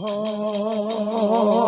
મારી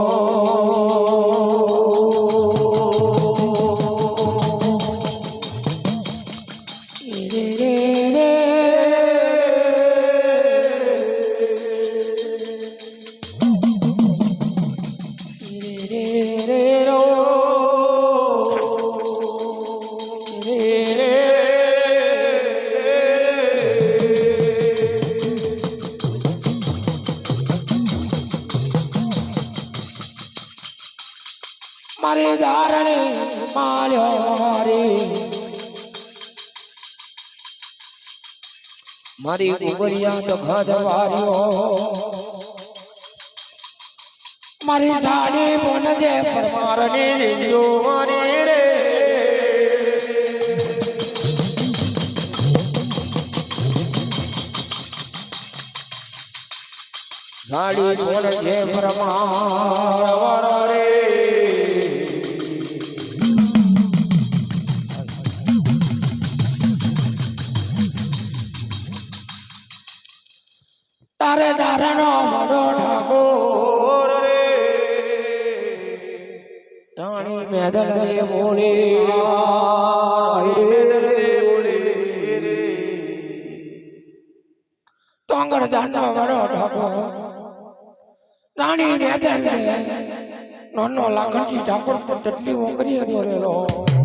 મારી કુંવરિયા તો ખદવાર્યો મારી સાડી બોન જે પરમારની લીધો મારી રે. જાડી બોન જે પરમાર રે. રાણી મેદલ રે. ટોંગર દાનો વડો ઠાકોર રાણી મેદલ રે નોનો પર ટોંગર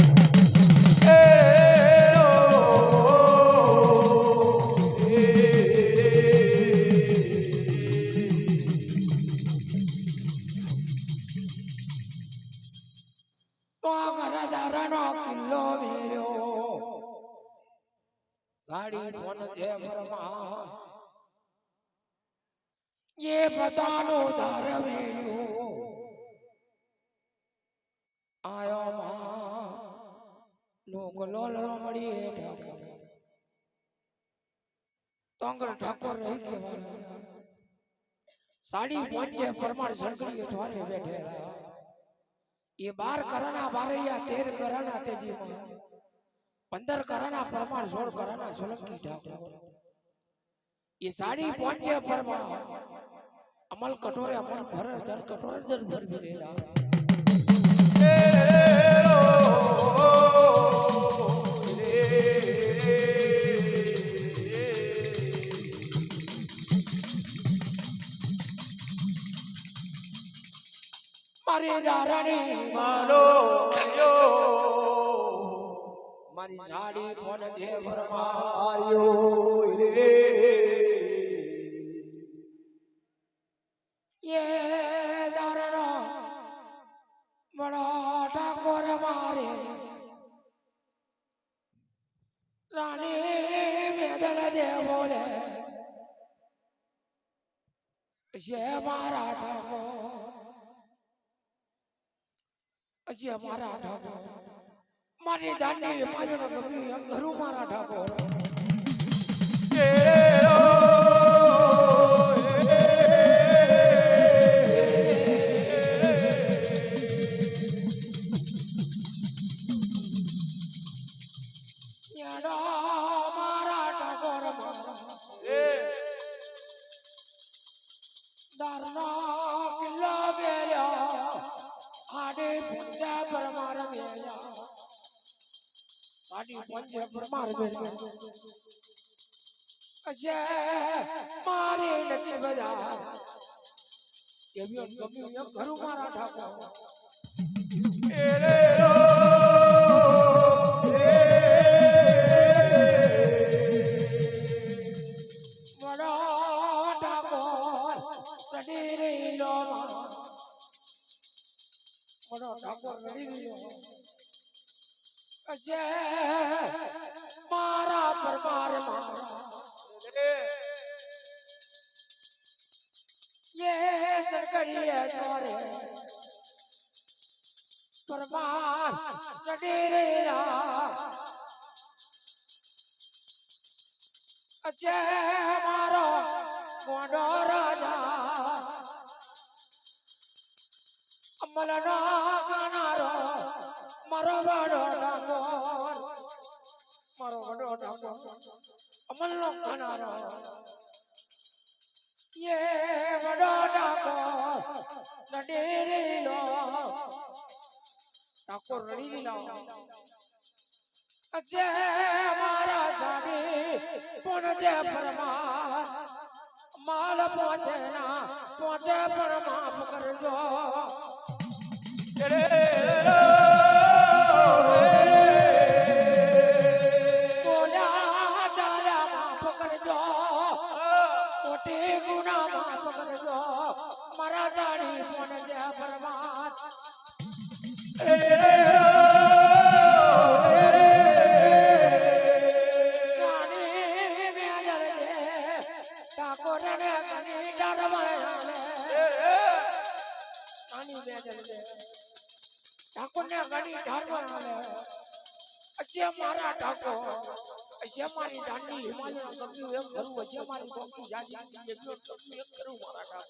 સાડી ફોન છે ફરમા એ બધાનો ધાર મેલ્યો આયો માં લોકલો લમડી ઠાકોર ટોંગર ઠાકોર રહી કેવા સાડી પહોંચે પરમાર સરકરી અઠવારે બેઠેલા એ બાર કરાના બારૈયા તેર કરાના તેજી પંદર કરાના પરમાર સોળ કરાના સોલંકી ઠાકોર એ સાડી પહોંચે પરમાર અમલ કટોરે અમલ ભરે જર કટોરે જર ભર ભરેલા મારી દારાણી મારો મારી સાડી કોણ છે પરમાર્યો રે એ દારણો બડો ઠાકોર મારે રાણી મેદલ દે બોલે છે મારા ઠાકોર અજી મારા ઠાકોર મારી દાંડી મારી ગમ્યું ઘરું મારા ઠાકોર પૂજા પરમાર બેલ્યો અશે મારે નથી બધા કેવ્યો ગમ્યું એમ ઘરું મારા ઠાકોર વડો ઠાકોર રડી રહ્યો अजय मारा परमात्मा ये सरकड़ी है तोरे परमान चढ़ेरे अजय मारो गोडो राजा। अमलना गाना रो મારો વાડો ડામોર મારો વાડો ડામોર અમલ નો કનારો યે વાડો ડામોર નડેરે લો ઠાકોર રડી લાવ અજે મારા જાડી પણ જે પરમાર. માલ પહોંચે ના, પહોંચે પરમાપ કરજો રે. ગમ્યું એમ કરું વચ્ચે મારી ગોપી જાજી એટલો ગમ્યું એમ કરું મારા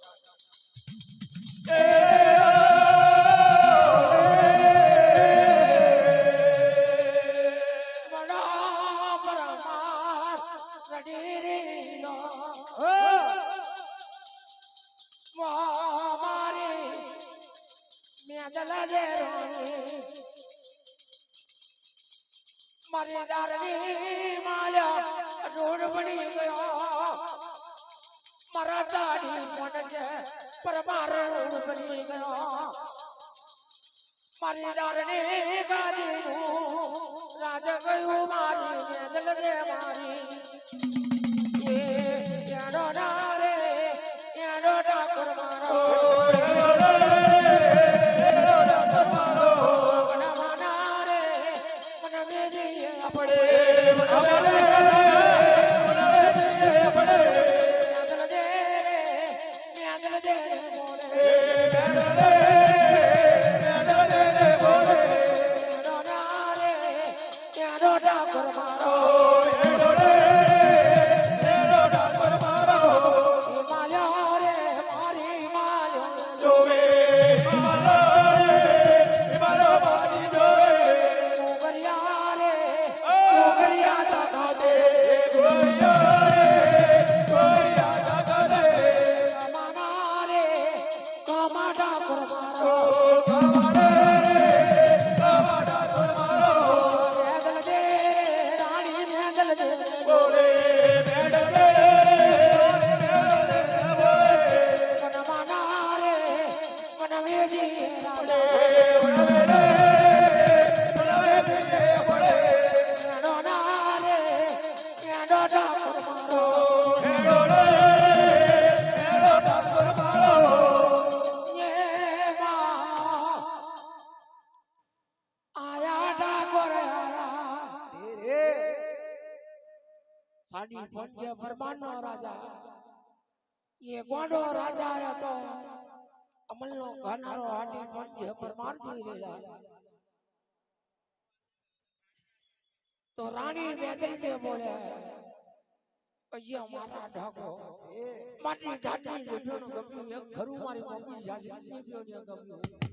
રોણી મારી દારની માયા રોડ બની ગયો મારા દાડી મન છે પરમાર બની ગયો મારી દારની સાડી પંચે પરમાનો રાજા એ ગોંડો રાજા આયા તો અમલનો ઘનારો હાટી પંચે પરમાર જોઈ રહ્યા તો રાણી મેદલ કે બોલે અહીંયા મારા ઢાકો માટી જાટી લીધોનું ગમ્યું એક ઘરું મારી મમ્મી જાજી ગમ્યું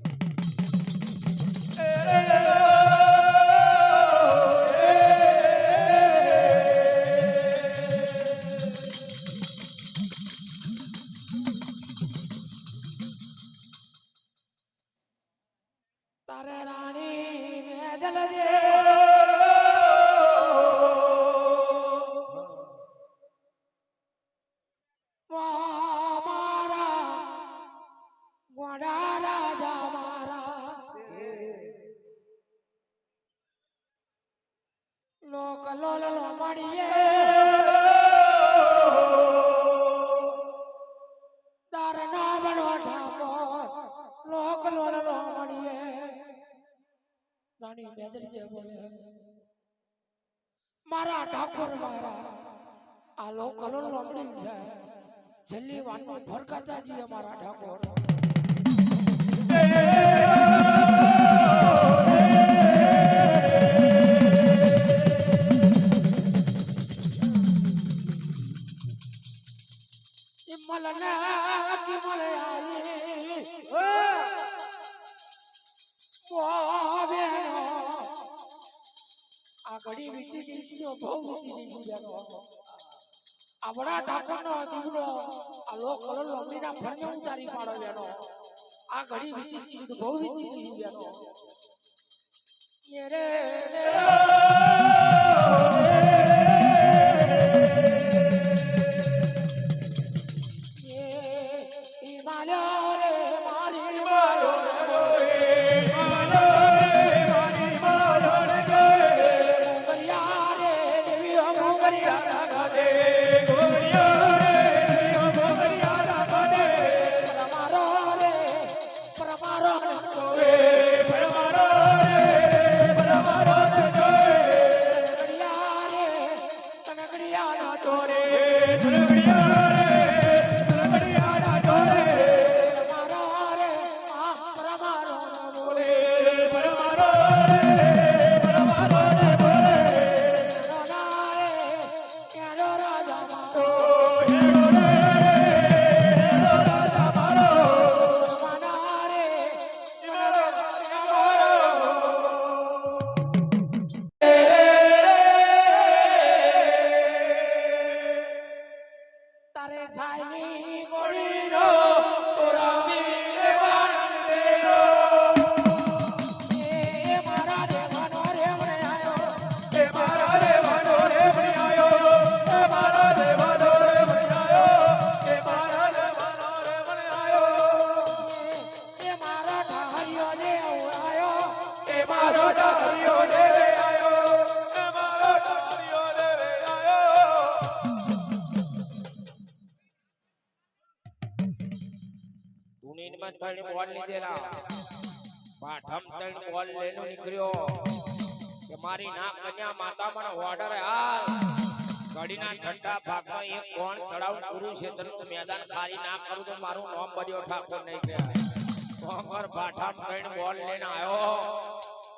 તાર નામ નો ઠાકોર લોક લોલ લો મળીએ રાણી મારા ઠાકોર મારા આ લોક લોલ લો મળી છે વાતમાં ફરકાતા જઈએ મારા ઠાકોર ઘડી વીતી છે બહુ વીતી બેનો આપણા ઠાકોરનો દીવડો આ લોક કલર લંબીના ફરને ઉતારી પાડો બેનો આ ઘડી વીતી ગઈ બહુ વીતી બેનો એ રે માતા ઓર્ડર હાલ. ઘડીના છઠ્ઠા ભાગમાં એક કોણ ચડાવું કુરુક્ષેત્રનું મેદાન ખાલી ના કરું તો મારું નામ બળ્યો ઠાકોર નહીં કે કોંગર ભાઠા ત્રણ બોલ લઈને આવ્યો.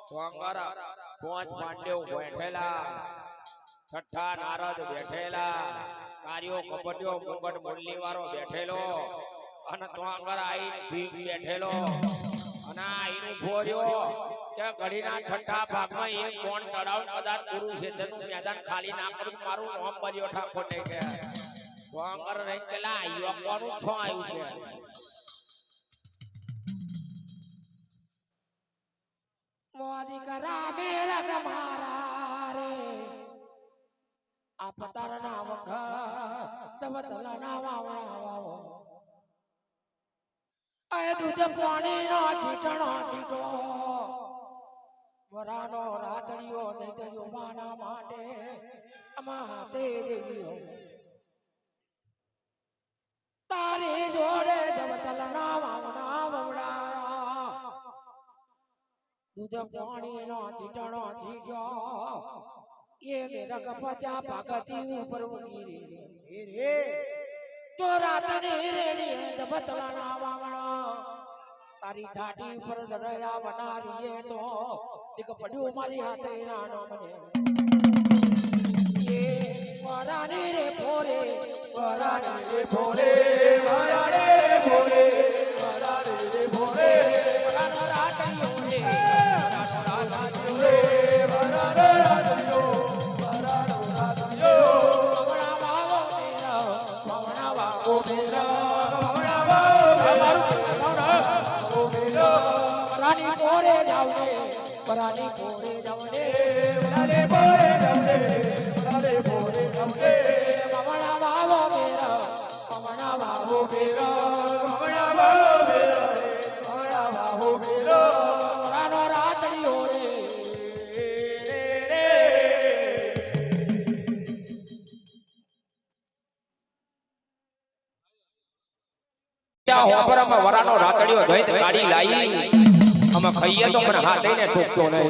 કોંગર પાંચ પાંડવ બેઠેલા. છઠ્ઠા નારદ બેઠેલા. કાર્યો કપટ્યો મુગટ મુરલી વાળો બેઠેલો. અને આગળ આઈ ભીમ બેઠેલો. અને આઈનું ભોર્યો. કે ઘડીના છઠ્ઠા ભાગમાં એક કોણ ચડાવ કદાચ કુરુક્ષેત્રનું મેદાન ખાલી ના કરું તો મારું નામ બળ્યો ઠાકોર નહીં કે તો આગળ રહીને પેલા આયો કોનું છો આવ્યું છે? મોદી કરા મેરા કમારા રે. આ પતાર ના વખા તબ તલા ના વાવણા વાવો અય દૂધ પાણી નો છીટણો છીટો વરાનો રાતડીઓ દઈ દેજો માના માટે અમા તે દેવીઓ. તારી જોડે જવતલ ના વાવણા વવડાયા. દૂધ પાણી નો ચીટણો છીટ્યો એ મેરક પચા ભગતી ઉપર ઉગી રે. તો રાતને રે રે જબતલા ના વાવણા. તારી છાટી ઉપર દરયા બનારી એ તો દીક પડ્યું મારી હાથે રાનો મને એ વરાની રે ફોરે વરાની રે ફોરે વરાનો પરાની પોરે જાવને પવણા વાવો મેરા પવણા વાવો પરાનો રાતડીઓ રે ત્યાં હોપરામાં વરાનો રાતડીઓ ધોઈ તે ગાડી લાઈ. भैया तो बनाते ने तो ने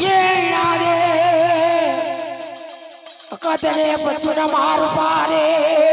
ये नारे कदरे बचुन मार पारे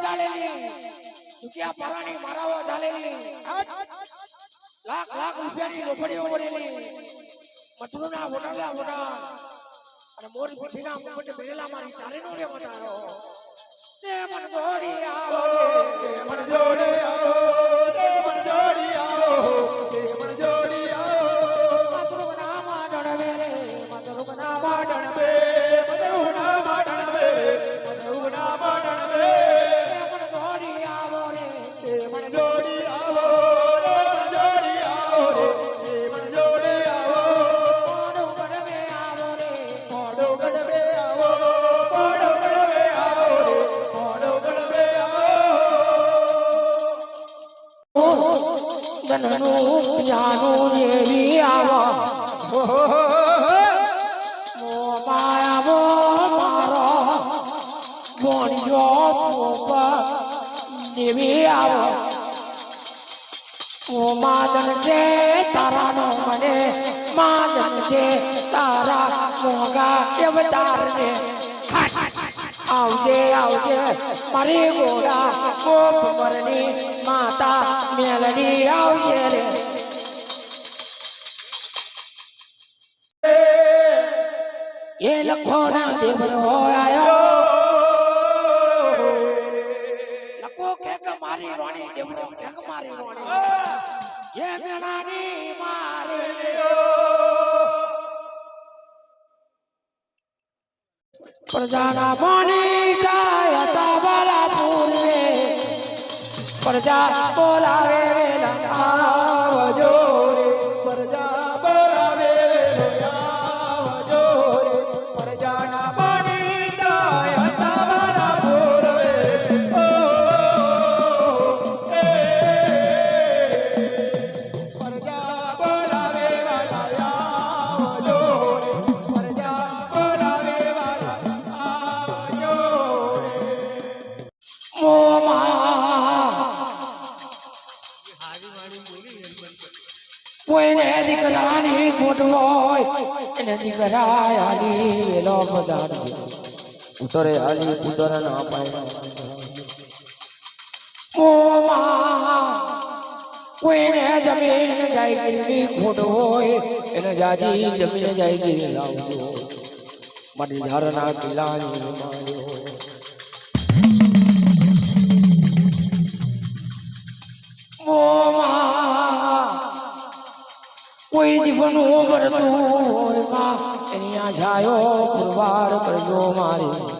હલાલો આટકે ચાલેલી દુખિયા झालेली लाख लाख रुपयाची રોકડીઓ પડેલી મથુરના વડાલા વડા. અને મોર પીઠીના મુકટ બેલા મારી ચારે નો રે મતારો તે મન જોડી આવો. તે મન દોડી મથુર ધનનું પિયાનું એવી આવા. મો માયા મો મારો મોણિયો પોપા, દેવી આવો. ઓ માદન છે તારાનો મને માદન છે તારા મોગા અવતાર ને આવજે આવજે, મારી ગોડા ગોપ મરની માતા મેલડી આવજે રે. એ લખોના દેવરો આયો. લખો કે મારી રોણી દેવરો કે મારી રોણી એ મેણાની મારી પ્રજાના પાણી જાય હતા બાલા પૂર્વે પ્રજા બોલાવે ઉતરે, આલી પુત્ર ના પાય મોમાં કોઈને જમીન જાય ગીરવી ખોટ હોય, એને જાજી જમીન જાય ગીર લાવજો. મારી ધારના કિલ્લાની માળ્યો કોઈ જીવનું ભરતું હોય એની આ છાયો પુરવાર કરજો મારી.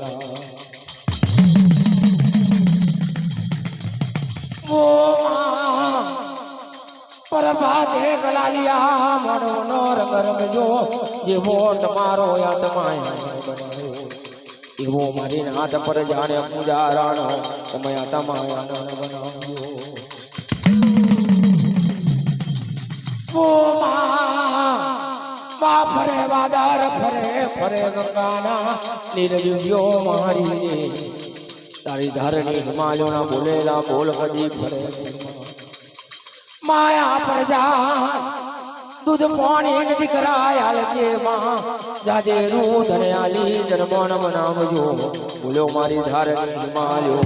મોમાં પરભાતે ગલાલિયા મનોનો રંગ રંગજો જેવો તમારો આત્માએ બનાવ્યો. એવો મારી નાથ પર જાણે પૂજારાણો તમે તમારા બનાવજો મા ફરે વાદાર ફરે ફરે ગંગાના નીરજ્યો મારી તારી ધારણી હિમાલયોના બોલેલા બોલ કદી ફરે માયા પ્રજા દૂધ પાણી નથી કરાયા લજે માં. જાજે રૂ ધન્યાલી જન્મોન બનાવજો બોલ્યો મારી ધારણી હિમાલયો